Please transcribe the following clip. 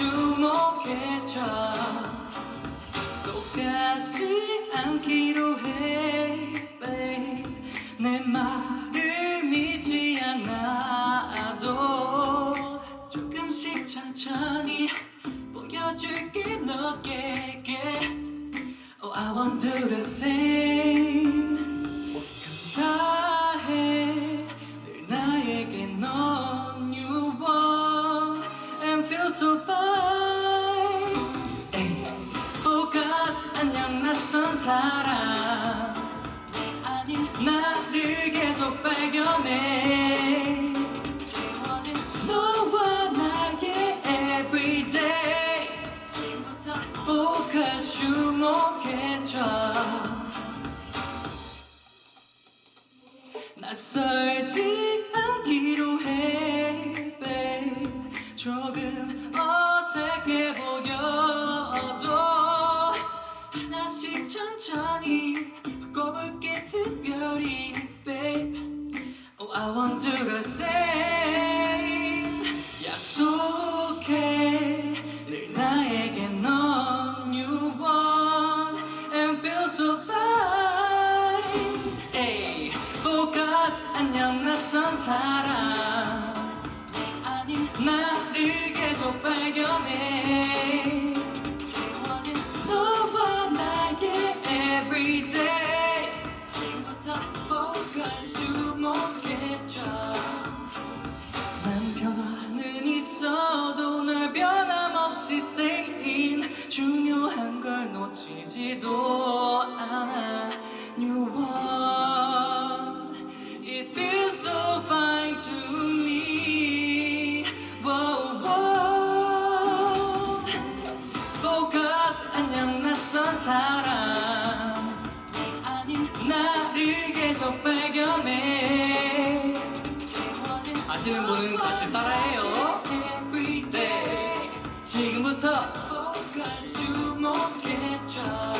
주목해줘 똑같지 않기로 해 babe. 내 말을 믿지 않아도 조금씩 천천히 보여줄게 너에게 Oh I want to do 에이, Focus 안녕 낯선 사람. 아니 나를 계속 발견해. 새로워진 너와 나의 everyday. 지금부터 focus 주목해줘. 낯설지 안녕 낯선 사람. 아니 나를 계속 발견해. 새로워진 너와 나의 everyday. 지금부터 focus 주목해줘 난 변화는 있어도 널 변함없이 중요한 걸 놓치지도 계속 발견해. 아시는 분은 같이 따라해요. Everyday 지금부터 주목해줘